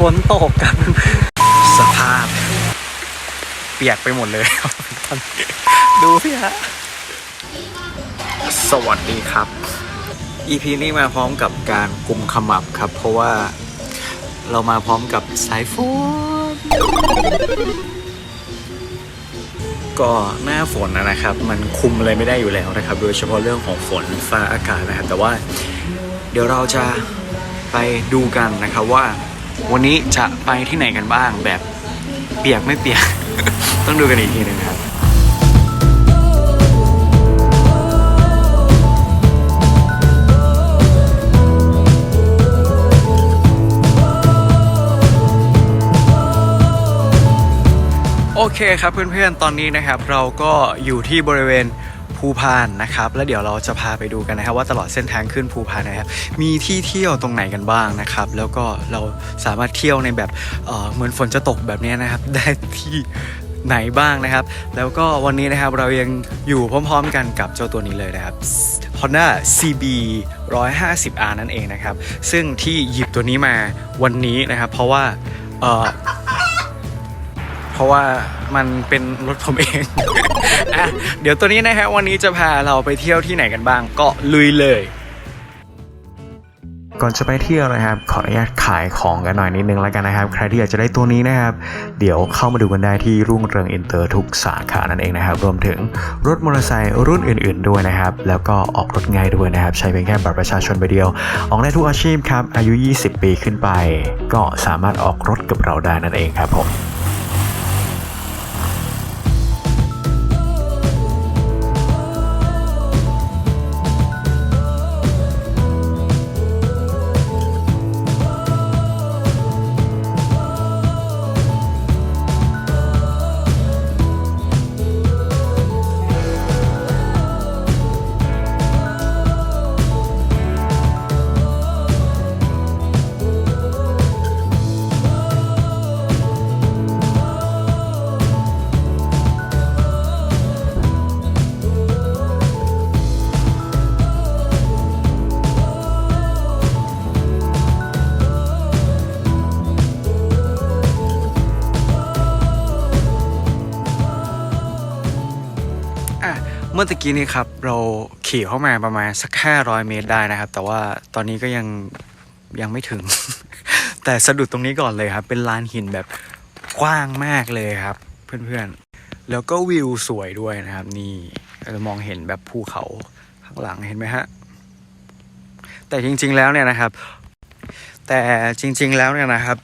ฝนตกครับสภาพ เปียกไปหมดเลย ดูพี่ฮะ สวัสดีครับ EP นี้มาพร้อมกับการกุมขมับครับ เพราะว่าเรามาพร้อมกับสายฝนก็หน้าฝนนะนะครับ มันคุมอะไรไม่ได้อยู่แล้วนะครับ โดยเฉพาะเรื่องของฝนฟ้าอากาศนะครับแต่ว่าเดี๋ยวเราจะไปดูกันนะครับว่า วันนี้จะไปที่ไหนกันบ้างแบบเปียกไม่เปียก ต้องดูกันอีกทีหนึงครับโอเคครับเพื่อนๆ ตอนนี้นะครับ เราก็อยู่ที่บริเวณ ภูพานนะครับ แล้วเดี๋ยวเราจะพาไปดูกันนะครับ ว่าตลอดเส้นทางขึ้นภูพานนะครับ มีที่เที่ยวตรงไหนกันบ้างนะครับ แล้วก็เราสามารถเที่ยวในแบบเเหมือนฝนจะตกแบบนี้นะครับ ได้ที่ไหนบ้างนะครับ แล้วก็วันนี้นะครับเรายังอยู่พร้อมๆกันกับเจ้าตัวนี้เลยนะครับ Honda CB 150R นั่นเองนะครับ ซึ่งที่หยิบตัวนี้มาวันนี้นะครับ เพราะว่าเเพราะว่ามันเป็นรถผมเอง อะเดี๋ยวตัวนี้นะฮะวันนี้จะพาเราไปเที่ยวที่ไหนกันบ้าง ก็ลุยเลย ก่อนจะไปเที่ยวนะครับ ขออนุญาตขายของกันหน่อยนิดนึงแล้วกันนะครับ ใครที่อยากจะได้ตัวนี้นะครับ เดี๋ยวเข้ามาดูกันได้ที่รุ่งเรืองอินเตอร์ทุกสาขานั่นเองนะครับ รวมถึงรถมอเตอร์ไซค์รุ่นอื่น ๆ ด้วยนะครับ แล้วก็ออกรถง่ายด้วยนะครับ ใช้เพียงแค่บัตรประชาชนใบเดียว ออกได้ทุกอาชีพครับ อายุ 20 ปีขึ้นไป ก็สามารถออกรถกับเราได้นั่นเองครับผม เมื่อตะกี้นี้ครับ เราขี่เข้ามาประมาณสัก 500 เมตรได้นะครับ แต่ว่าตอนนี้ก็ยังยังไม่ถึง แต่สะดุดตรงนี้ก่อนเลยครับ เป็นลานหินแบบกว้างมากเลยครับ เพื่อนๆ แล้วก็วิวสวยด้วยนะครับ นี่เรามองเห็นแบบภูเขาข้างหลังเห็นไหมฮะ แต่จริง ๆแล้วเนี่ยนะครับ แต่จริง ๆแล้วเนี่ยนะครับ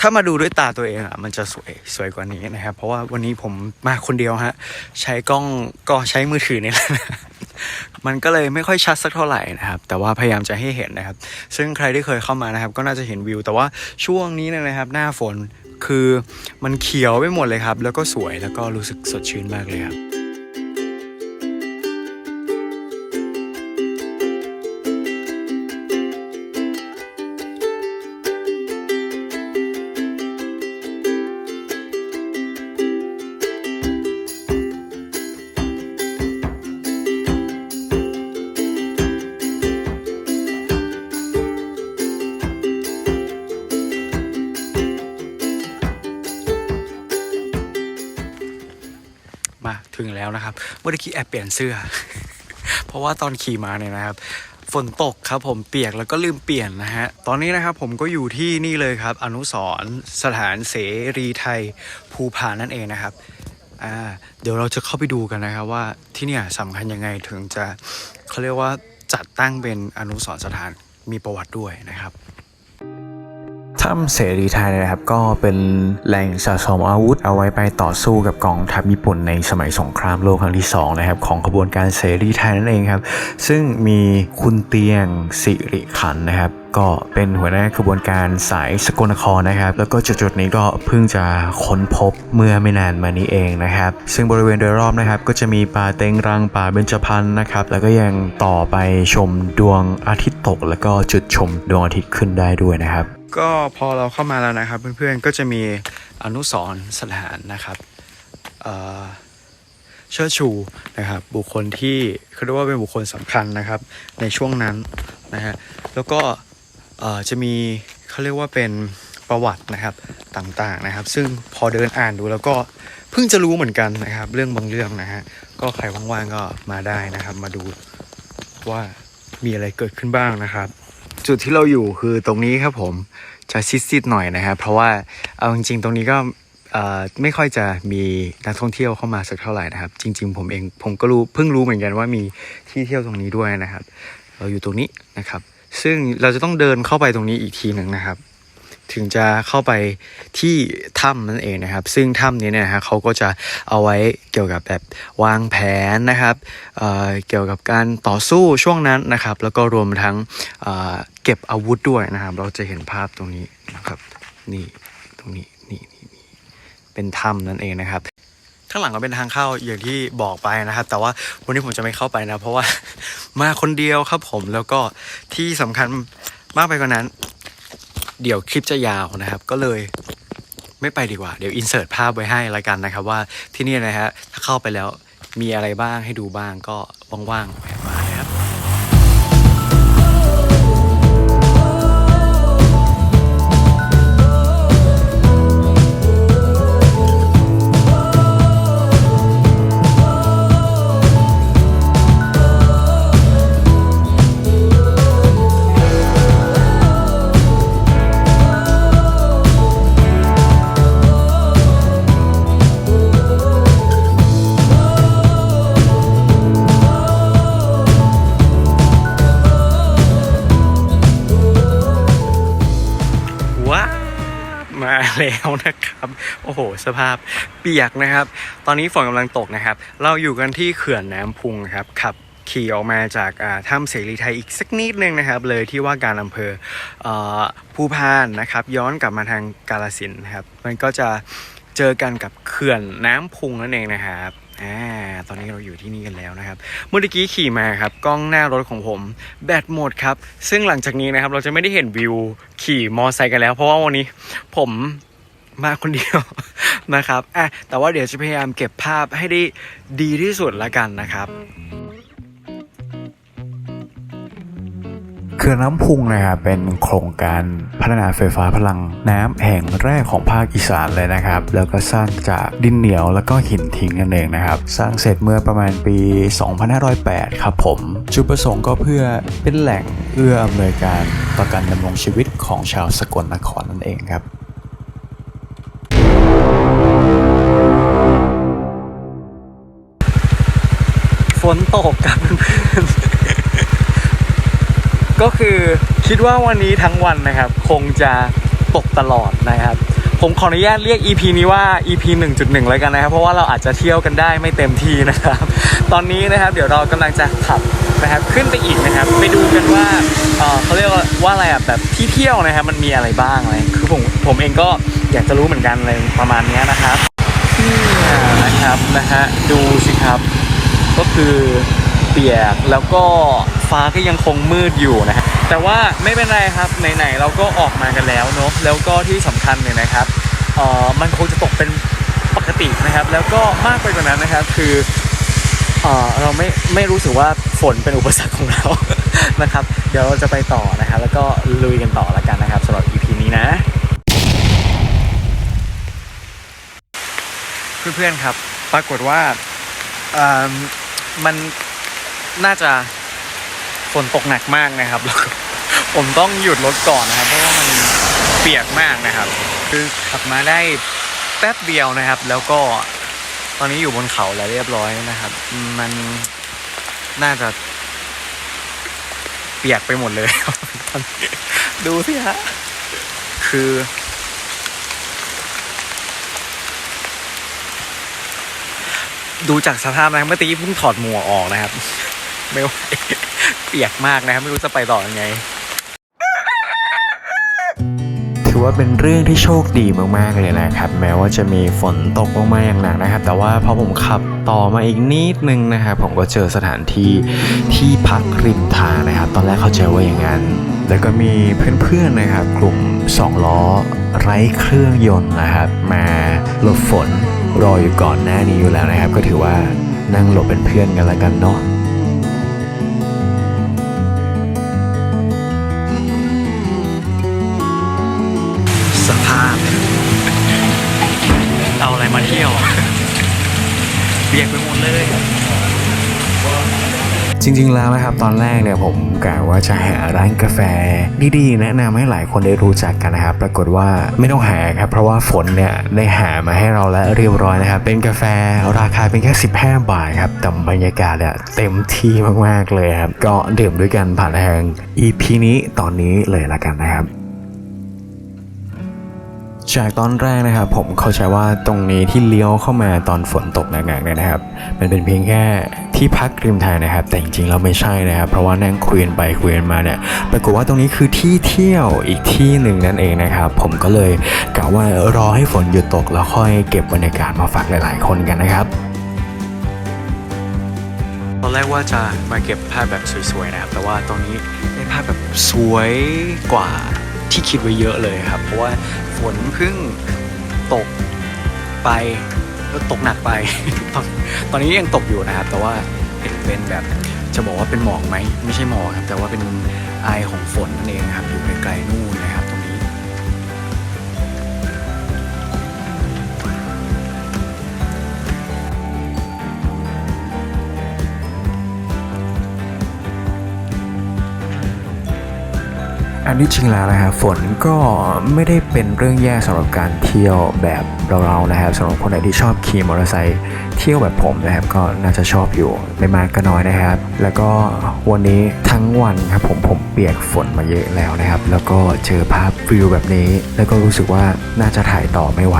ถ้ามาดูด้วยตาตัวเองอะมันจะสวยสวยกว่านี้นะครับ เพราะว่าวันนี้ผมมาคนเดียวฮะ ใช้กล้องก็ใช้มือถือนี่แหละมันก็เลยไม่ค่อยชัดสักเท่าไหร่นะครับ แต่ว่าพยายามจะให้เห็นนะครับ ซึ่งใครที่เคยเข้ามานะครับ ก็น่าจะเห็นวิว แต่ว่าช่วงนี้นะครับ หน้าฝนคือมันเขียวไปหมดเลยครับ แล้วก็สวยแล้วก็รู้สึกสดชื่นมากเลยครับ มาถึงแล้วนะครับเมื่อกี้แอบเปลี่ยนเสื้อ เพราะว่าตอนขี่มาเนี่ยนะครับฝนตกครับผมเปียกแล้วก็ลืมเปลี่ยนนะฮะ ตอนนี้นะครับผมก็อยู่ที่นี่เลยครับ อนุสรสถานเสรีไทยภูพานั่นเองนะครับอ่าเดี๋ยวเราจะเข้าไปดูกันนะครับว่าที่เนี่ยสำคัญยังไงถึงจะเขาเรียกว่าจัดตั้งเป็นอนุสรสถานมีประวัติด้วยนะครับ ถ้ำเสรีไทยนะครับก็เป็นแหล่งสะสมอาวุธเอาไว้ไปต่อสู้กับกองทัพญี่ปุ่นในสมัยสงครามโลกครั้งที่สองนะครับของขบวนการเสรีไทยนั่นเองครับ ซึ่งมีคุณเตียงสิริขันนะครับ ก็เป็นหัวหน้าขบวนการสายสกลนครนะครับ แล้วก็จุดๆนี้ก็เพิ่งจะค้นพบเมื่อไม่นานมานี้เองนะครับ ซึ่งบริเวณโดยรอบนะครับ ก็จะมีป่าเต็งรังป่าเบญจพรรณนะครับ แล้วก็ยังต่อไปชมดวงอาทิตย์ตก แล้วก็จุดชมดวงอาทิตย์ขึ้นได้ด้วยนะครับ ก็พอเราเข้ามาแล้วนะครับ เพื่อนๆก็จะมีอนุสรณ์สถานนะครับเชิดชูนะครับบุคคลที่เขาเรียกว่าเป็นบุคคลสำคัญนะครับในช่วงนั้นนะฮะแล้วก็ จะมีเขาเรียกว่าเป็นประวัตินะครับต่างๆนะครับ ซึ่งพอเดินอ่านดูแล้วก็เพิ่งจะรู้เหมือนกันนะครับ เรื่องบางเรื่องนะฮะก็ใครว่างๆก็มาได้นะครับ มาดูว่ามีอะไรเกิดขึ้นบ้างนะครับ จุดที่เราอยู่คือตรงนี้ครับผมจะซิดๆหน่อยนะครับ เพราะว่าเอาจริงๆ ตรงนี้ก็ไม่ค่อยจะมีนักท่องเที่ยวเข้ามาสักเท่าไหร่นะครับ จริง ๆ ผมเองผมก็รู้เพิ่งรู้เหมือนกันว่ามีที่เที่ยวตรงนี้ด้วยนะครับ เราอยู่ตรงนี้นะครับ ซึ่งเราจะต้องเดินเข้าไปตรงนี้อีกทีหนึ่งนะครับ ถึงจะเข้าไปที่ถ้ำนั่นเองนะครับ ซึ่งถ้ำนี้เนี่ยฮะเขาก็จะเอาไว้เกี่ยวกับแบบวางแผนนะครับเเกี่ยวกับการต่อสู้ช่วงนั้นนะครับ แล้วก็รวมทั้งเเก็บอาวุธด้วยนะครับ เราจะเห็นภาพตรงนี้นะครับ นี่ตรงนี้นี่นี่เป็นถ้ำนั่นเองนะครับ ข้างหลังก็เป็นทางเข้าอย่างที่บอกไปนะครับ แต่ว่าวันนี้ผมจะไม่เข้าไปนะ เพราะว่ามาคนเดียวครับผมแล้วก็ที่สำคัญมากไปกว่านั้น เดี๋ยวคลิปจะยาวนะครับ ก็เลยไม่ไปดีกว่า เดี๋ยวอินเสิร์ตภาพไว้ให้ละกันนะครับ ว่าที่นี่นะฮะถ้าเข้าไปแล้วมีอะไรบ้างให้ดูบ้างก็ว่างๆแวะมานะครับ แล้วนะครับ โอ้โห สภาพเปียกนะครับ ตอนนี้ฝนกำลังตกนะครับ เราอยู่กันที่เขื่อนน้ำพุงครับขับขี่ออกมาจากถ้ำเสรีไทยอีกสักนิดนึงนะครับ เลยที่ว่าการอำเภอภูพานนะครับ ย้อนกลับมาทางกาลสินนะครับ มันก็จะเจอกันกับเขื่อนน้ำพุงนั่นเองนะครับอ่าตอนนี้เราอยู่ที่นี่กันแล้วนะครับ เมื่อกี้ขี่มาครับ กล้องหน้ารถของผมแบตหมดครับ ซึ่งหลังจากนี้นะครับ เราจะไม่ได้เห็นวิวขี่มอไซค์กันแล้ว เพราะว่าวันนี้ผม มาคนเดียวนะครับอะแต่ว่าเดี๋ยวจะพยายามเก็บภาพให้ได้ดีที่สุดละกันนะครับเขื่อนน้ำพุงนะครับเป็นโครงการพัฒนาไฟฟ้าพลังน้ำแห่งแรกของภาคอีสานเลยนะครับ แล้วก็สร้างจากดินเหนียวแล้วก็หินทิ้งนั่นเองนะครับ สร้างเสร็จเมื่อประมาณปี 2508 ครับผม จุดประสงค์ก็เพื่อเป็นแหล่งเอื้ออำนวยการต่อการดำรงชีวิตของชาวสกลนครนั่นเองครับ ฝนตกกับเพื่อนก็คือคิดว่าวันนี้ทั้งวันนะครับ คงจะตกตลอดนะครับ ผมขออนุญาตเรียก EP นี้ว่า EP 1.1เลยกันนะครับ เพราะว่าเราอาจจะเที่ยวกันได้ไม่เต็มที่นะครับ ตอนนี้นะครับ เดี๋ยวเรากำลังจะขับนะครับขึ้นไปอีกนะครับ ไปดูกันว่าเออเขาเรียกว่าอะไรอะแบบที่เที่ยวนะครับ มันมีอะไรบ้างอะไรคือผมผมเองก็อยากจะรู้เหมือนกันอะไรประมาณนี้นะครับนี่นะครับนะฮะดูสิครับ ก็คือเปียกแล้วก็ฟ้าก็ยังคงมืดอยู่นะฮะแต่ว่าไม่เป็นไรครับไหนๆเราก็ออกมากันแล้วเนอะแล้วก็ที่สำคัญเนี่ยนะครับเอ่อมันคงจะตกเป็นปกตินะครับ แล้วก็มากไปกว่านั้นนะครับคือเอ่อเราไม่ไม่รู้สึกว่าฝนเป็นอุปสรรคของเรานะครับ เดี๋ยวเราจะไปต่อนะครับแล้วก็ลุยกันต่อแล้วกันนะครับสำหรับ EP นี้นะเพื่อนๆครับ ปรากฏว่าอ่า มันน่าจะฝนตกหนักมากนะครับแล้วก็ผมต้องหยุดรถก่อนนะครับ เพราะว่ามันเปียกมากนะครับ คือขับมาได้แป๊บเดียวนะครับ แล้วก็ตอนนี้อยู่บนเขาแล้วเรียบร้อยนะครับ มันน่าจะเปียกไปหมดเลย ดูสิฮะ คือ ดูจากสภาพนะครับเมื่อตะกี้เพิ่งถอดหมวกออกนะครับ ไม่ไหวเปียกมากนะครับ ไม่รู้จะไปต่อยังไง ถือว่าเป็นเรื่องที่โชคดีมากๆเลยนะครับ แม้ว่าจะมีฝนตกลงมาอย่างหนักนะครับ แต่ว่าพอผมขับต่อมาอีกนิดนึงนะครับ ผมก็เจอสถานที่ที่พักริมทางนะครับ ตอนแรกเข้าใจว่าอย่างนั้นแล้วก็มีเพื่อนๆนะครับ กลุ่มสองล้อไร้เครื่องยนต์นะครับ มาหลบฝน รออยู่ก่อนหน้านี้อยู่แล้วนะครับ ก็ถือว่านั่งหลบเป็นเพื่อนกันละกันเนาะ จริงๆแล้วนะครับตอนแรกเนี่ยผมกะว่าจะหาร้านกาแฟดีๆแนะนำให้หลายคนได้รู้จักกันนะครับ ปรากฏว่าไม่ต้องหาครับเพราะว่าฝนเนี่ยได้หามาให้เราแล้วเรียบร้อยนะครับ เป็นกาแฟราคาเป็นแค่ 15 บาทครับแต่บรรยากาศเนี่ยเต็มที่มากๆเลยครับ ก็ดื่มด้วยกันผ่านทาง EP นี้ตอนนี้เลยละกันนะครับ จากตอนแรกนะครับ ผมเข้าใจว่าตรงนี้ที่เลี้ยวเข้ามาตอนฝนตกหนักๆเนี่ยนะครับ มันเป็นเพียงแค่ที่พักริมทางนะครับ แต่จริงๆแล้วไม่ใช่นะครับ เพราะว่านั่งคุยกันไปคุยกันมาเนี่ยปรากฏว่าตรงนี้คือที่เที่ยวอีกที่หนึ่งนั่นเองนะครับ ผมก็เลยกะว่ารอให้ฝนหยุดตกแล้วค่อยเก็บบรรยากาศมาฝากหลาย ๆ คนกันนะครับตอนแรกว่าจะมาเก็บภาพแบบสวยๆนะครับ แต่ว่าตอนนี้ได้ภาพแบบสวยกว่าที่คิดไว้เยอะเลยครับ เพราะว่า ฝนเพิ่งตกไปแล้วตกหนักไปตอนตอนนี้ยังตกอยู่นะครับ แต่ว่าเป็นเป็นแบบจะบอกว่าเป็นหมอกไหมไม่ใช่หมอกครับแต่ว่าเป็นไอของฝนนั่นเองครับอยู่ไกลๆนู่นนะครับ อันที่จริงแล้วนะครับฝนก็ไม่ได้เป็นเรื่องแย่สำหรับการเที่ยวแบบเราๆนะครับสำหรับคนไหนที่ชอบขี่มอเตอร์ไซค์เที่ยวแบบผมนะครับก็น่าจะชอบอยู่ไม่มากก็น้อยนะครับ แล้วก็วันนี้ทั้งวันครับผมผมเปียกฝนมาเยอะแล้วนะครับ แล้วก็เจอภาพวิวแบบนี้ แล้วก็รู้สึกว่าน่าจะถ่ายต่อไม่ไหว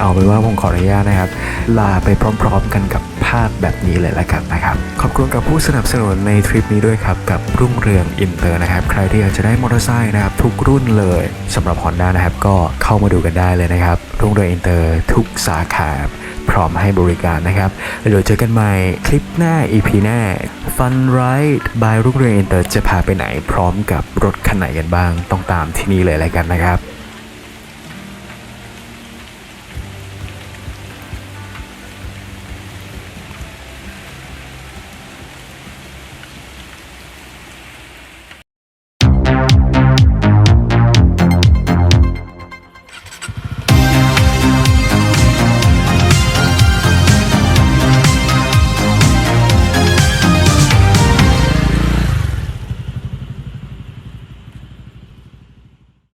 เอาเป็นว่าผมขออนุญาตนะครับ ลาไปพร้อม ๆ กันกับ ภาพแบบนี้เลยละกันนะครับ ขอบคุณกับผู้สนับสนุนในทริปนี้ด้วยครับกับรุ่งเรืองอินเตอร์นะครับ ใครที่อยากจะได้มอเตอร์ไซค์นะครับทุกรุ่นเลยสำหรับ Honda นะครับก็เข้ามาดูกันได้เลยนะครับรุ่งเรืองอินเตอร์ทุกสาขาพร้อมให้บริการนะครับเดี๋ยวเจอกันใหม่คลิปหน้า EP หน้า Fun Ride by รุ่งเรืองอินเตอร์จะพาไปไหนพร้อมกับรถคันไหนกันบ้าง ต้องตามที่นี่เลยละกันนะครับ